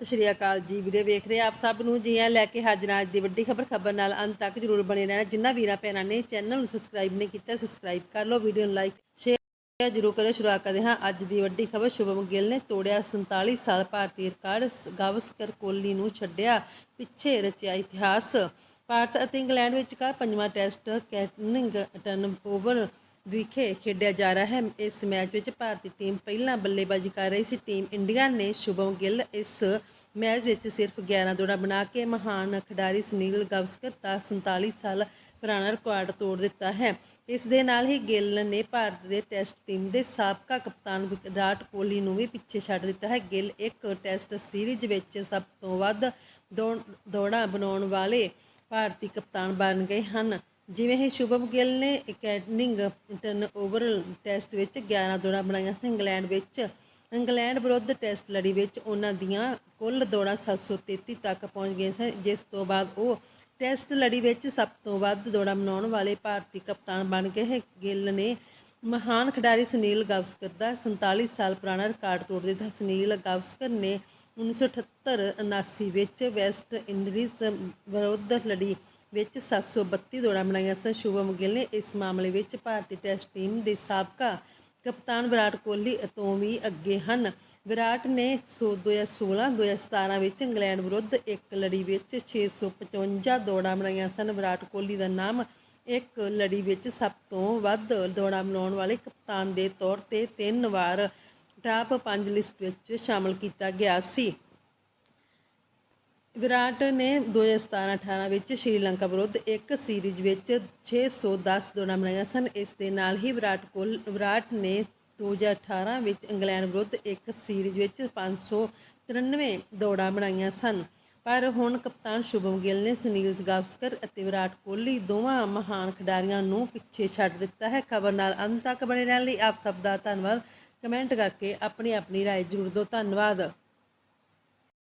ਸਤਿ ਸ਼੍ਰੀ ਅਕਾਲ ਜੀ ਵੀਡੀਓ ਵੇਖ ਰਹੇ ਆਪ ਸਭ ਨੂੰ ਜੀ ਆ ਲੈ ਕੇ ਹਾਜ਼ਰ ਹਾਂ ਅੱਜ ਦੀ ਵੱਡੀ ਖਬਰ ਖਬਰ ਨਾਲ ਅੰਤ ਤੱਕ ਜਰੂਰ ਬਣੇ ਰਹਿਣਾ। ਜਿੰਨਾ ਵੀਰਾਂ ਭੈਣਾਂ ਨੇ ਚੈਨਲ ਨੂੰ ਸਬਸਕ੍ਰਾਈਬ ਨਹੀਂ ਕੀਤਾ ਸਬਸਕ੍ਰਾਈਬ ਕਰ ਲਓ ਵੀਡੀਓ ਨੂੰ ਲਾਈਕ ਸ਼ੇਅਰ ਜਰੂਰ ਕਰਿਓ। ਸ਼ੁਰੂਆਤ ਕਰਦੇ ਹਾਂ ਅੱਜ ਦੀ ਵੱਡੀ ਖਬਰ। ਸ਼ੁਭਮ ਗਿੱਲ ਨੇ ਤੋੜਿਆ 47 ਸਾਲ ਭਾਰਤੀ ਰਿਕਾਰਡ ਗਾਵਸਕਰ ਕੋਹਲੀ ਨੂੰ ਛੱਡਿਆ ਪਿੱਛੇ ਰਚਿਆ ਇਤਿਹਾਸ। ਭਾਰਤ ਅਤੇ ਇੰਗਲੈਂਡ ਵਿਚਕਾਰ ਪੰਜਵਾਂ ਟੈਸਟ ਕੈਟਨਿੰਗਟਨ ਓਵਰ ਵਿਖੇ ਖੇਡਿਆ ਜਾ ਰਿਹਾ ਹੈ। ਇਸ ਮੈਚ ਵਿੱਚ ਭਾਰਤੀ ਟੀਮ ਪਹਿਲਾਂ ਬੱਲੇਬਾਜ਼ੀ ਕਰ ਰਹੀ ਸੀ। ਟੀਮ ਇੰਡੀਆ ਨੇ ਸ਼ੁਭਮ ਗਿੱਲ ਇਸ ਮੈਚ ਵਿੱਚ ਸਿਰਫ 11 ਦੌੜਾਂ ਬਣਾ ਕੇ ਮਹਾਨ ਖਿਡਾਰੀ ਸੁਨੀਲ ਗਵਸਕਰ ਦਾ 47 ਸਾਲ ਪੁਰਾਣਾ ਰਿਕਾਰਡ ਤੋੜ ਦਿੱਤਾ ਹੈ। ਇਸ ਦੇ ਨਾਲ ਹੀ ਗਿੱਲ ਨੇ ਭਾਰਤ ਦੇ ਟੈਸਟ ਟੀਮ ਦੇ ਸਾਬਕਾ ਕਪਤਾਨ ਵਿਰਾਟ ਕੋਹਲੀ ਨੂੰ ਵੀ ਪਿੱਛੇ ਛੱਡ ਦਿੱਤਾ ਹੈ। ਗਿੱਲ ਇੱਕ ਟੈਸਟ ਸੀਰੀਜ਼ ਵਿੱਚ ਸਭ ਤੋਂ ਵੱਧ ਦੌੜ- ਦੌੜਾਂ ਬਣਾਉਣ ਵਾਲੇ ਭਾਰਤੀ ਕਪਤਾਨ ਬਣ ਗਏ ਹਨ। ਜਿਵੇਂ ਹੀ ਸ਼ੁਭਮ ਗਿੱਲ ਨੇ ਕੈਟਨਿੰਗਟਨ ਓਵਰ ਟੈਸਟ ਵਿੱਚ 11 ਦੌੜਾਂ ਬਣਾਈਆਂ ਸੀ ਇੰਗਲੈਂਡ ਵਿੱਚ। ਇੰਗਲੈਂਡ ਵਿਰੁੱਧ ਟੈਸਟ ਲੜੀ ਵਿੱਚ ਉਹਨਾਂ ਦੀਆਂ ਕੁੱਲ ਦੌੜਾਂ 733 ਤੱਕ ਪਹੁੰਚ ਗਈਆਂ ਸਨ ਜਿਸ ਤੋਂ ਬਾਅਦ ਉਹ ਟੈਸਟ ਲੜੀ ਵਿੱਚ ਸਭ ਤੋਂ ਵੱਧ ਦੌੜਾਂ ਬਣਾਉਣ ਵਾਲੇ ਭਾਰਤੀ ਕਪਤਾਨ ਬਣ ਗਏ। ਗਿੱਲ ਨੇ ਮਹਾਨ ਖਿਡਾਰੀ ਸੁਨੀਲ ਗਾਵਸਕਰ ਦਾ 47 ਸਾਲ ਪੁਰਾਣਾ ਰਿਕਾਰਡ ਤੋੜ ਦਿੱਤਾ ਸੁਨੀਲ ਗਾਵਸਕਰ ਨੇ 1978-79 ਵਿੱਚ ਵੈਸਟ ਇੰਡੀਜ਼ ਵਿਰੁੱਧ ਲੜੀ। ਵਿੱਚ 732 ਦੌੜਾਂ ਬਣਾਈਆਂ ਸਨ। ਸ਼ੁਭਮ ਗਿੱਲ ਨੇ ਇਸ ਮਾਮਲੇ ਵਿੱਚ ਭਾਰਤੀ ਟੈਸਟ ਟੀਮ ਦੇ ਸਾਬਕਾ ਕਪਤਾਨ ਵਿਰਾਟ ਕੋਹਲੀ ਤੋਂ ਵੀ ਅੱਗੇ ਹਨ। ਵਿਰਾਟ ਨੇ 2016-2017 ਵਿੱਚ ਇੰਗਲੈਂਡ ਵਿਰੁੱਧ ਇੱਕ ਲੜੀ ਵਿੱਚ 655 ਦੌੜਾਂ ਬਣਾਈਆਂ ਸਨ। ਵਿਰਾਟ ਕੋਹਲੀ ਦਾ ਨਾਮ ਇੱਕ ਲੜੀ ਵਿੱਚ ਸਭ ਤੋਂ ਵੱਧ ਦੌੜਾਂ ਬਣਾਉਣ ਵਾਲੇ ਕਪਤਾਨ ਦੇ ਤੌਰ ਤੇ ਤਿੰਨ ਵਾਰ ਟਾਪ 5 ਲਿਸਟ ਵਿੱਚ ਸ਼ਾਮਲ ਕੀਤਾ ਗਿਆ ਸੀ। ਵਿਰਾਟ ਨੇ 2017-18 ਵਿੱਚ ਸ਼੍ਰੀਲੰਕਾ ਵਿਰੁੱਧ ਇੱਕ ਸੀਰੀਜ਼ ਵਿੱਚ 610 ਦੌੜਾਂ ਬਣਾਈਆਂ ਸਨ ਇਸ ਦੇ ਨਾਲ ਹੀ ਵਿਰਾਟ ਕੋਹਲੀ ਵਿਰਾਟ ਨੇ 2018 ਵਿੱਚ ਇੰਗਲੈਂਡ ਵਿਰੁੱਧ ਇੱਕ ਸੀਰੀਜ਼ ਵਿੱਚ 593 ਦੌੜਾਂ ਬਣਾਈਆਂ ਸਨ ਪਰ ਹੁਣ ਕਪਤਾਨ ਸ਼ੁਭਮ ਗਿੱਲ ਨੇ ਸੁਨੀਲ ਗਾਵਸਕਰ ਅਤੇ ਵਿਰਾਟ ਕੋਹਲੀ ਦੋਵਾਂ ਮਹਾਨ ਖਿਡਾਰੀਆਂ ਨੂੰ ਪਿੱਛੇ ਛੱਡ ਦਿੱਤਾ ਹੈ ਖਬਰ ਨਾਲ ਅੰਤ ਤੱਕ ਬਣੇ ਰਹਿਣ ਲਈ ਆਪ ਸਭ ਦਾ ਧੰਨਵਾਦ ਕਮੈਂਟ ਕਰਕੇ ਆਪਣੀ ਆਪਣੀ رائے ਜ਼ਰੂਰ ਦਿਓ ਧੰਨਵਾਦ